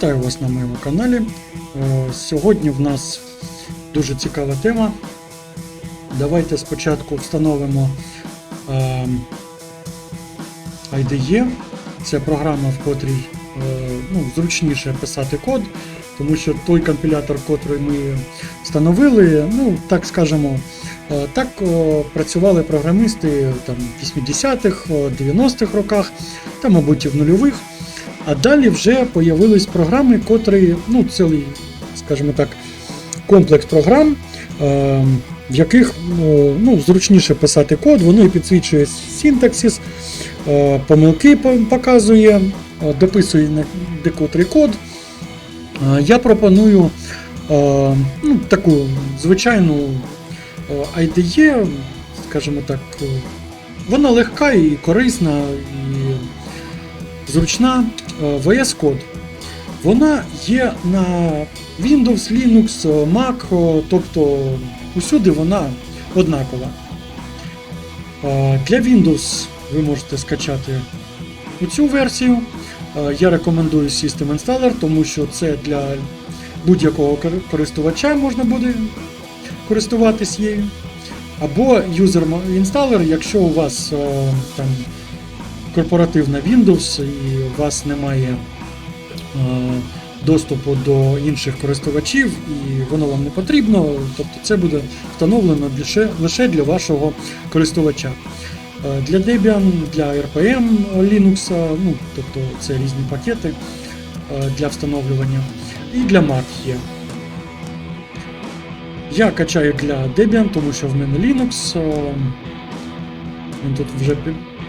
Вітаю вас на моєму каналі. Е, Сьогодні в нас дуже цікава тема. Давайте спочатку встановимо е, IDE. Це програма, в котрій е, ну, зручніше писати код, тому що той компілятор, котрий ми встановили, ну, так скажемо, е, так працювали програмісти там, 80-х, е, 90-х роках, та, мабуть, і в нульових. А далі вже появились програми, котрі, ну, цілий, скажімо так, комплекс програм, е, в яких е, ну, зручніше писати код, воно і підсвічує синтаксис, е, помилки показує, дописує декотрий код. Я пропоную ну, таку звичайну IDE, скажімо так, вона легка і корисна, і зручна е, VS Code. Вона є на Windows, Linux, Mac, е, тобто усюди вона однакова. Е, Для Windows ви можете скачати цю версію. Я рекомендую System Installer, тому що це для будь-якого користувача можна буде користуватись її. Або User Installer, якщо у вас там корпоративна Windows і у вас немає е, доступу до інших користувачів, і воно вам не потрібно, тобто це буде встановлено лише, для вашого користувача. Е, Для Debian, для RPM Linux, ну, тобто це різні пакети е, для встановлювання, і для Mac є. Я качаю для Debian, тому що в мене Linux. Він тут вже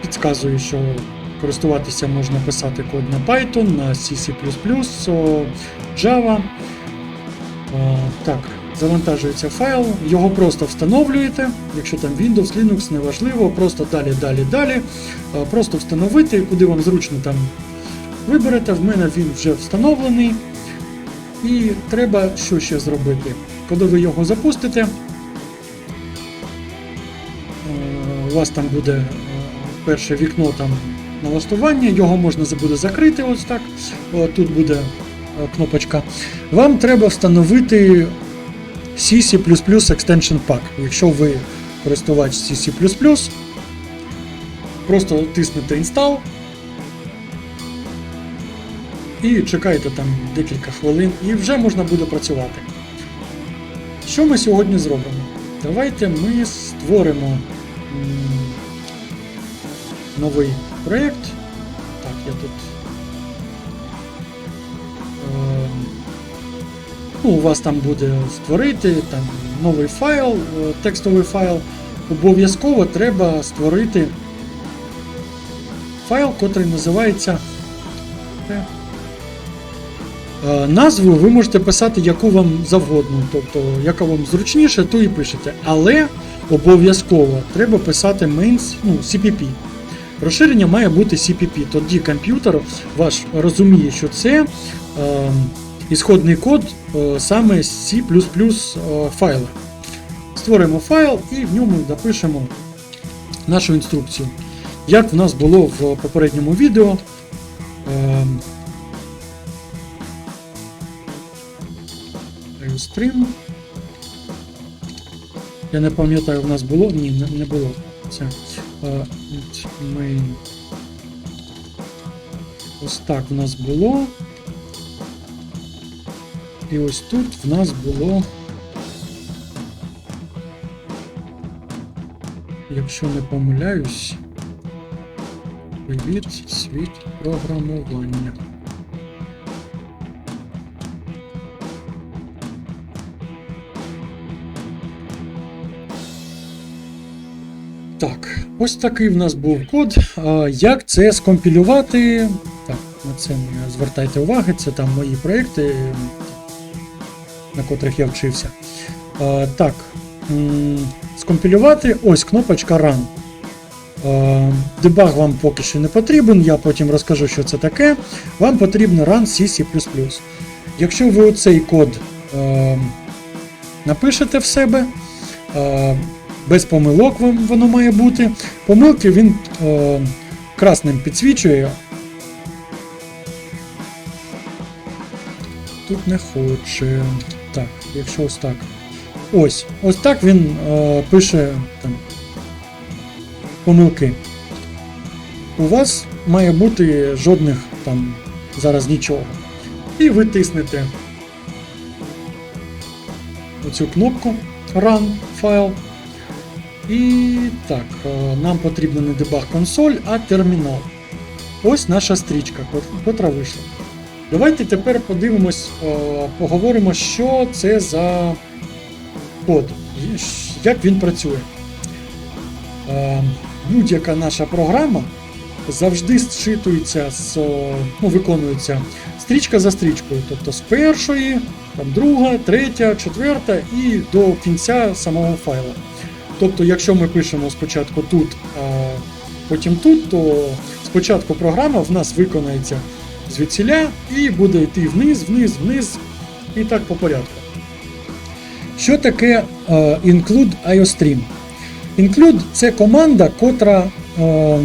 пі- підказує, що користуватися можна писати код на Python, на C, о, Java. Так, завантажується файл, його просто встановлюєте. Якщо там Windows, Linux, неважливо, просто далі, далі, далі. Просто встановити, куди вам зручно там виберете. В мене він вже встановлений. І треба що ще зробити. Коли ви його запустите, у вас там буде перше вікно там налаштування, його можна буде закрити ось так. Тут буде е, кнопочка. Вам треба встановити CC Extension Pack. Якщо ви користувач CC, просто тиснете Install і чекаєте там декілька хвилин, і вже можна буде працювати. Що ми сьогодні зробимо? Давайте ми створимо новий проєкт. Так, я тут. е, Ну, у вас там буде створити там, новий файл, е, текстовий файл. Обов'язково треба створити файл, котрий називається. Е, Назву ви можете писати яку вам завгодно, тобто яка вам зручніше, то і пишете. Але обов'язково треба писати mains, ну, CPP. Розширення має бути CPP. Тоді комп'ютер ваш розуміє, що це е, ісходний код е, саме з C е, файла. Створимо файл і в ньому напишемо нашу інструкцію. Як в нас було в попередньому відео. Е, Stream. Я не пам'ятаю, в нас було? Ні, не, було. Е, int main. Ось так в нас було. І ось тут в нас було. Якщо не помиляюсь. Привіт, світ програмування. Так, ось такий в нас був код. Як це скомпілювати? Так, на це звертайте уваги, це там мої проекти, на котрих я вчився. Так, скомпілювати ось кнопочка Run. Дебаг вам поки що не потрібен, я потім розкажу, що це таке. Вам потрібно Run C. Якщо ви оцей код е, напишете в себе, е, без помилок воно має бути. Помилки він е, красним підсвічує. тут не хоче. Так, якщо ось так. Ось, ось так він е, пише там, помилки. У вас має бути жодних там зараз нічого. І ви тиснете оцю кнопку Run файл. І так, е, нам потрібно не дебаг консоль, а термінал. Ось наша стрічка, котра вийшла. Давайте тепер подивимось, е, поговоримо, що це за код, як він працює. Е, Будь-яка наша програма завжди зчитується з, ну, виконується стрічка за стрічкою, тобто з першої, там, друга, третя, четверта і до кінця самого файла. Тобто, якщо ми пишемо спочатку тут, а потім тут, то спочатку програма в нас виконається звідсіля і буде йти вниз, вниз, вниз і так по порядку. Що таке е, include IOStream? Include це команда, котра е,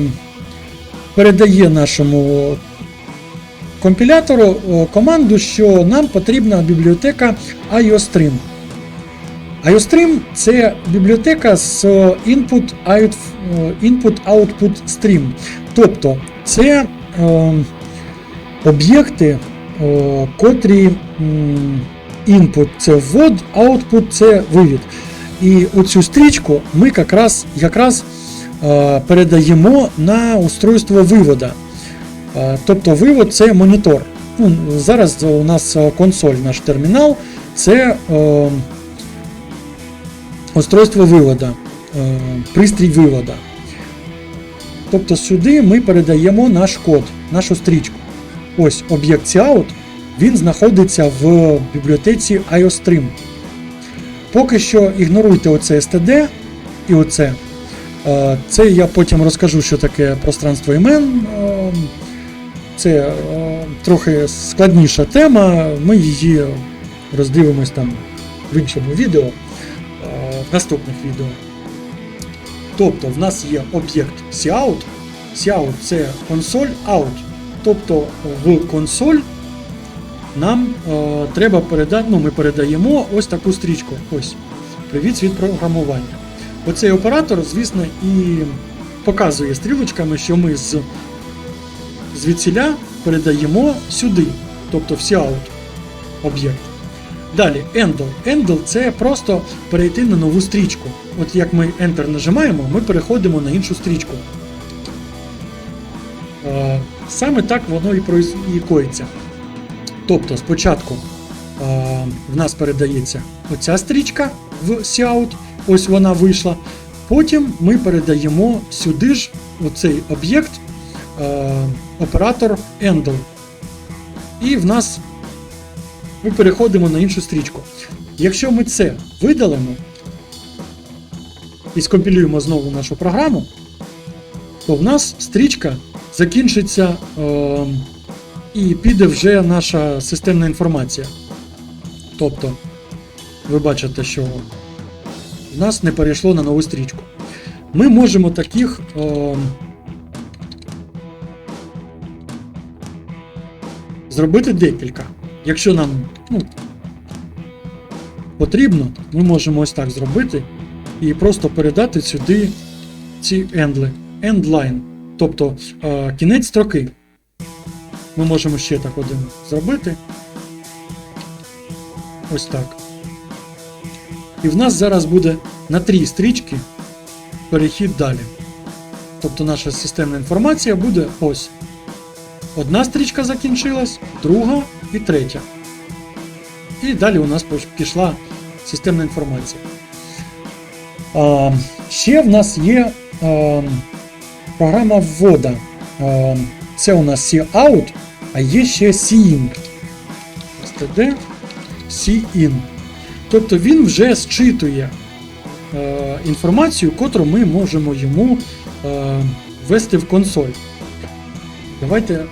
передає нашому компілятору е, команду, що нам потрібна бібліотека IOStream. IOStream – це бібліотека з е, input output stream. Тобто це е, об'єкти, е, котрі input це ввод, output це вивід. І оцю стрічку ми якраз, якраз е, передаємо на устройство вивода. Е, Тобто вивод це монітор. Ну, зараз у нас е, консоль, наш термінал, це е, устройство вивода, е, пристрій вивода. Тобто сюди ми передаємо наш код, нашу стрічку. Ось об'єкт Cout, він знаходиться в бібліотеці IOStream. Поки що ігноруйте оце STD і оце. Е, Це я потім розкажу, що таке пространство імен. Е, Це трохи складніша тема. Ми її роздивимось там в іншому відео, в наступних відео. Тобто в нас є об'єкт Cout. Cout це консоль out. Тобто в консоль нам е, треба передати, ну ми передаємо ось таку стрічку. Ось. Привіт від програмування. Оцей оператор, звісно, і показує стрілочками, що ми з звідсіля передаємо сюди, тобто в Cout об'єкт. Далі, Endle. Endle це просто перейти на нову стрічку. От як ми Enter нажимаємо, ми переходимо на іншу стрічку. Е, Саме так воно і, коїться. Тобто спочатку е, в нас передається оця стрічка в Cout, ось вона вийшла. Потім ми передаємо сюди ж оцей об'єкт е, оператор Endle. І в нас ми переходимо на іншу стрічку. Якщо ми це видалимо і скомпілюємо знову нашу програму, то в нас стрічка закінчиться е, і піде вже наша системна інформація. Тобто, ви бачите, що в нас не перейшло на нову стрічку. Ми можемо таких е, зробити декілька. Якщо нам ну, потрібно, ми можемо ось так зробити і просто передати сюди ці ендли. Endline, тобто е, кінець строки. Ми можемо ще так один зробити. Ось так. І в нас зараз буде на три стрічки перехід далі. Тобто наша системна інформація буде ось. Одна стрічка закінчилась, друга і третя. І далі у нас пішла системна інформація. А, ще в нас є а, програма ввода. А, це у нас C-out, а є ще C-in. std C-in. Тобто він вже зчитує е, інформацію, котру ми можемо йому е, ввести в консоль. Давайте е,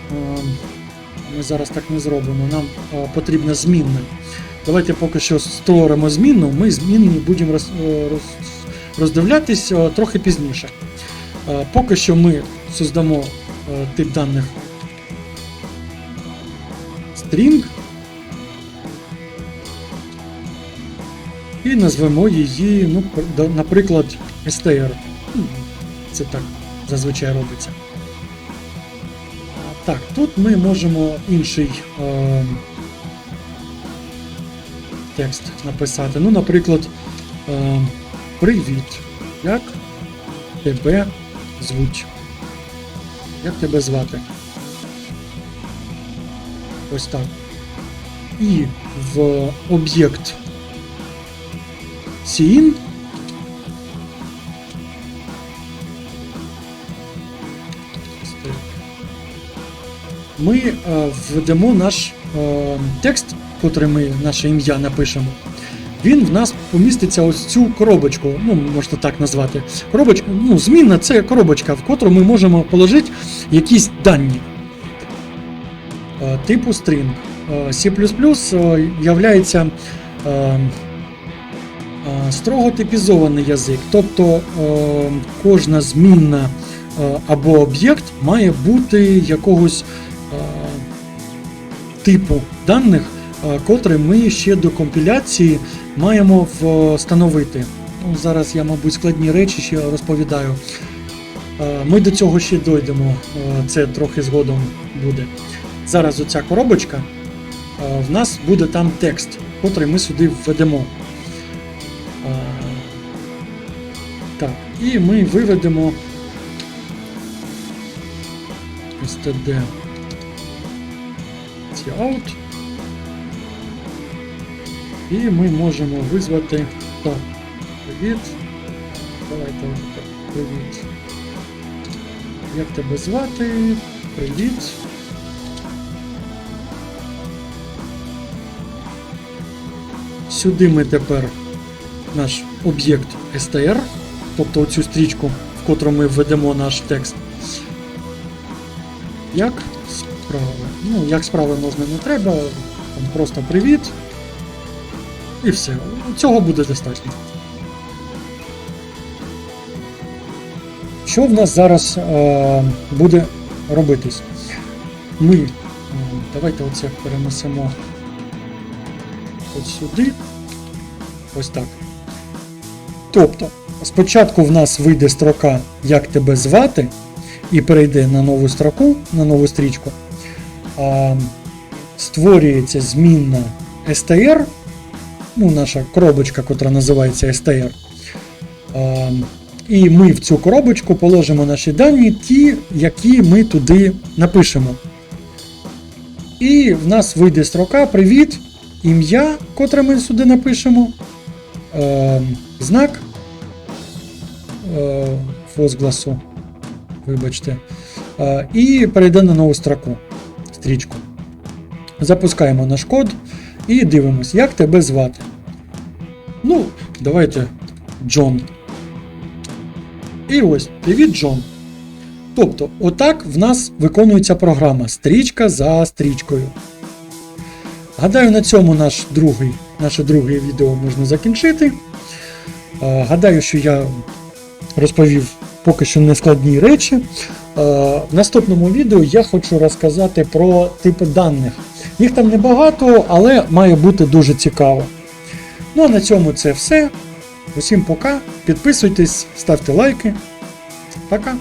ми зараз так не зробимо, нам е, потрібна змінна. Давайте поки що створимо зміну, ми змінні будемо роз, е, роз, роздивлятись е, трохи пізніше. Поки що ми создамо тип даних string і назвемо її, ну, наприклад, str. Це так зазвичай робиться. Так, тут ми можемо інший е, текст написати. Ну, наприклад, е, Привіт. Як тебе звуть? Як тебе звати? Ось так. І в об'єкт scene ми е, введемо наш е, текст, котрий ми наше ім'я напишемо. Він в нас поміститься ось цю коробочку, ну можна так назвати. Коробочка, ну, змінна це коробочка, в котру ми можемо положити якісь дані е, типу string. C являється строго типізований язик, тобто кожна змінна або об'єкт має бути якогось типу даних, е, котрий ми ще до компіляції маємо встановити. Ну, зараз я, мабуть, складні речі ще розповідаю. Е, Ми до цього ще дойдемо, е, це трохи згодом буде. Зараз оця коробочка, е, в нас буде там текст, котрий ми сюди введемо. Е, Так, і ми виведемо std out. І ми можемо визвати так. Привіт. Давайте так. Привіт. Як тебе звати? Привіт. Сюди ми тепер наш об'єкт str, тобто оцю стрічку, в котру ми введемо наш текст. Як справи? Ну, як справи можна не треба, там просто привіт. І все. Цього буде достатньо. Що в нас зараз е, буде робитись? Ми е, давайте оце перенесемо от сюди. Ось так. Тобто, спочатку в нас вийде строка Як тебе звати, і перейде на нову строку, на нову стрічку. Створюється змінна str, ну, наша коробочка, котра називається str. І ми в цю коробочку положимо наші дані, ті, які ми туди напишемо. І в нас вийде строка Привіт, ім'я, котре ми сюди напишемо, е, знак е, возгласу, вибачте, е, і перейде на нову строку, стрічку. Запускаємо наш код і дивимось, як тебе звати. Ну, давайте Джон. І ось, привіт, Джон. Тобто, отак в нас виконується програма стрічка за стрічкою. Гадаю, на цьому наш другий, наше друге відео можна закінчити. Гадаю, що я розповів поки що нескладні речі. Е, В наступному відео я хочу розказати про типи даних. Їх там небагато, але має бути дуже цікаво. Ну а на цьому це все. Усім пока. Підписуйтесь, ставте лайки. Пока.